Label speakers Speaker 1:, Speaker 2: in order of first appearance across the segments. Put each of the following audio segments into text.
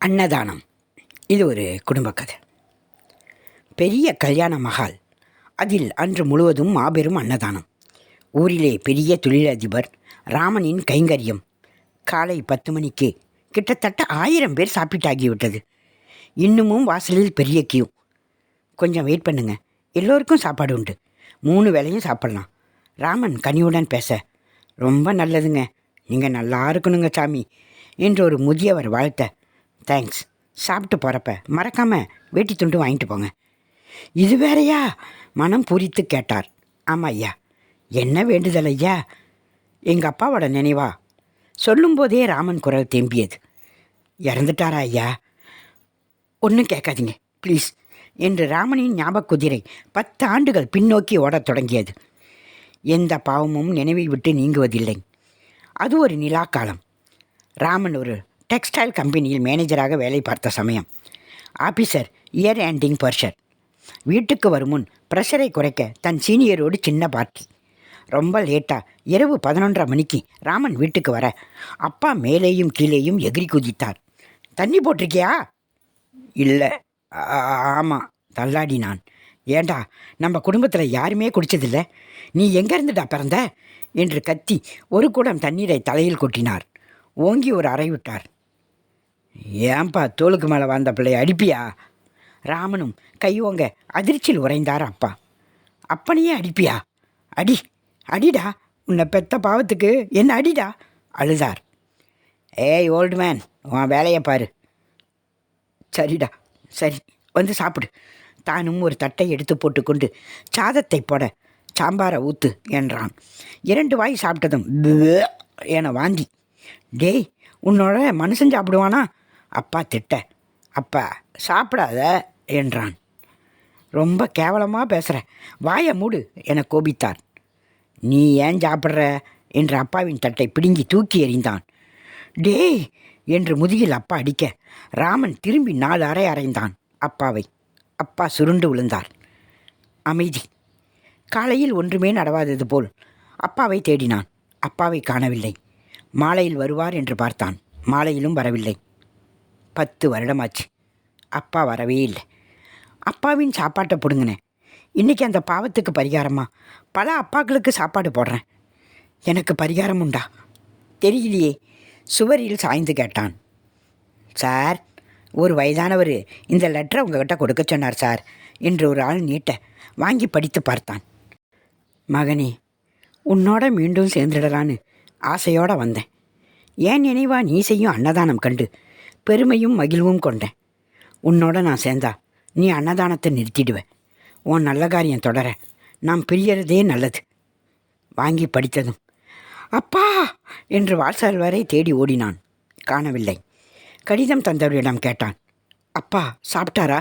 Speaker 1: அன்னதானம். இது ஒரு குடும்ப கதை. பெரிய கல்யாண மகால் அதில் அன்று முழுவதும் மாபெரும் அன்னதானம். ஊரிலே பெரிய தொழிலதிபர் ராமனின் கைங்கரியம். காலை பத்து மணிக்கு கிட்டத்தட்ட ஆயிரம் பேர் சாப்பிட்டாகிவிட்டது. இன்னமும் வாசலில் பெரிய கியூ. கொஞ்சம் வெயிட் பண்ணுங்க. எல்லோருக்கும் சாப்பாடு உண்டு. மூணு வேளையும் சாப்பிடலாம். ராமன் கனியுடன் பேச ரொம்ப நல்லதுங்க. நீங்கள் நல்லா இருக்கணுங்க சாமி என்று ஒரு முதியவர் வாழ்த்த தேங்க்ஸ் சாப்பிட்டு போகிறப்ப மறக்காமல் வேட்டி துண்டு வாங்கிட்டு போங்க. இது வேறயா? மனம் பூரித்து கேட்டார். ஆமாம் ஐயா என்ன வேண்டுதல் ஐயா? எங்கள் அப்பாவோட நினைவா? சொல்லும்போதே ராமன் குரல் தேம்பியது. இறந்துட்டாரா ஐயா? ஒன்றும் கேட்காதீங்க ப்ளீஸ். என்று ராமனின் ஞாபக குதிரை பத்து ஆண்டுகள் பின்னோக்கி ஓடத் தொடங்கியது. எந்த பாவமும் நினைவை விட்டு நீங்குவதில்லை. அது ஒரு நிலாக்காலம். ராமன் ஒரு டெக்ஸ்டைல் கம்பெனியில் மேனேஜராக வேலை பார்த்த சமயம். Officer year ending pressure. வீட்டுக்கு வரும் முன் ப்ரெஷரை குறைக்க தன் சீனியரோடு சின்ன பார்ட்டி. ரொம்ப லேட்டாக இரவு பதினொன்றரை மணிக்கு ராமன் வீட்டுக்கு வர அப்பா மேலேயும் கீழேயும் எகிரி குதித்தார். தண்ணி போட்டிருக்கியா? இல்லை. ஆமாம் தள்ளாடி நான் ஏண்டா நம்ம குடும்பத்தில் யாருமே குடிச்சதில்ல? நீ எங்கேருந்துடா பிறந்த? என்று கத்தி ஒரு குடம் தண்ணீரை தலையில் கொட்டினார். ஓங்கி ஒரு அறை விட்டார். ஏன்பா தோளுக்கு மேலே வந்த பிள்ளை அடிப்பியா? ராமனும் கையோங்க அதிர்ச்சியில் உறைந்தார் அப்பா அப்பனையே அடிப்பியா? அடி அடிடா. உன்னை பெத்த பாவத்துக்கு என்ன அடிடா? அழுதார். ஏய் ஓல்டு மேன் உன் வேலையை பாரு. சரிடா சரி வந்து சாப்பிடு. தானும் ஒரு தட்டை எடுத்து போட்டுக்கொண்டு சாதத்தை போட சாம்பாரை ஊத்து என்றான். இரண்டு வாய் சாப்பிட்டதும் என வாந்தி. டேய் உன்னோட மனுஷன் சாப்பிடுவானா? அப்பா திட்ட அப்பா சாப்பிடாத என்றான். ரொம்ப கேவலமாக பேசுகிற வாயை மூடு என கோபித்தார். நீ ஏன் சாப்பிட்ற? என்று அப்பாவின் தட்டை பிடுங்கி தூக்கி எறிந்தான். டேய் என்று முதுகில் அப்பா அடிக்க ராமன் திரும்பி நாலு அறை அறைந்தான் அப்பாவை. அப்பா சுருண்டு விழுந்தார். அமைதி. காலையில் ஒன்றுமே நடவாதது போல். அப்பாவை தேடினான். அப்பாவை காணவில்லை. மாலையில் வருவார்? என்று பார்த்தான். மாலையிலும் வரவில்லை. பத்து வருடமாச்சு. அப்பா வரவே இல்லை. அப்பாவின் சாப்பாட்டை பிடுங்கினேன். இன்றைக்கி அந்த பாவத்துக்கு பரிகாரமா? பல அப்பாக்களுக்கு சாப்பாடு போடுறேன். எனக்கு பரிகாரம் உண்டா? தெரியலையே. சுவரில் சாய்ந்து கேட்டான். சார் ஒரு வயதானவர் இந்த லெட்டரை உங்ககிட்ட கொடுக்க சொன்னார் சார் என்று ஒரு ஆள் நீட்ட வாங்கி படித்து பார்த்தான். மகனே உன்னோட மீண்டும் சேர்ந்துடலான்னு ஆசையோடு வந்தேன். ஏன் நினைவா நீ செய்யும் அன்னதானம் கண்டு பெருமையும் மகிழ்வும் கொண்டேன். உன்னோட நான் சேர்ந்தா நீ அன்னதானத்தை நிறுத்திடுவேன் உன் நல்ல காரியம் தொடர நாம் பிரியறதே நல்லது. வாங்கி படித்ததும் அப்பா! என்று வாசல் வரை தேடி ஓடினான். காணவில்லை. கடிதம் தந்தவரிடம் கேட்டான். அப்பா சாப்பிட்டாரா?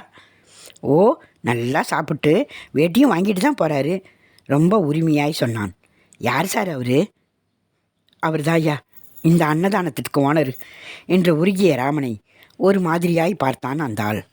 Speaker 1: ஓ நல்லா சாப்பிட்டு வேட்டியும் வாங்கிட்டு தான் போகிறாரு ரொம்ப உரிமையாய் சொன்னான். யார் சார் அவரு? அவர் தாயா இந்த அன்னதானத்திற்கு ஓனர் என்று உருகிய ராமனை ஒரு மாதிரியாய் பார்த்தான் அந்த ஆள்.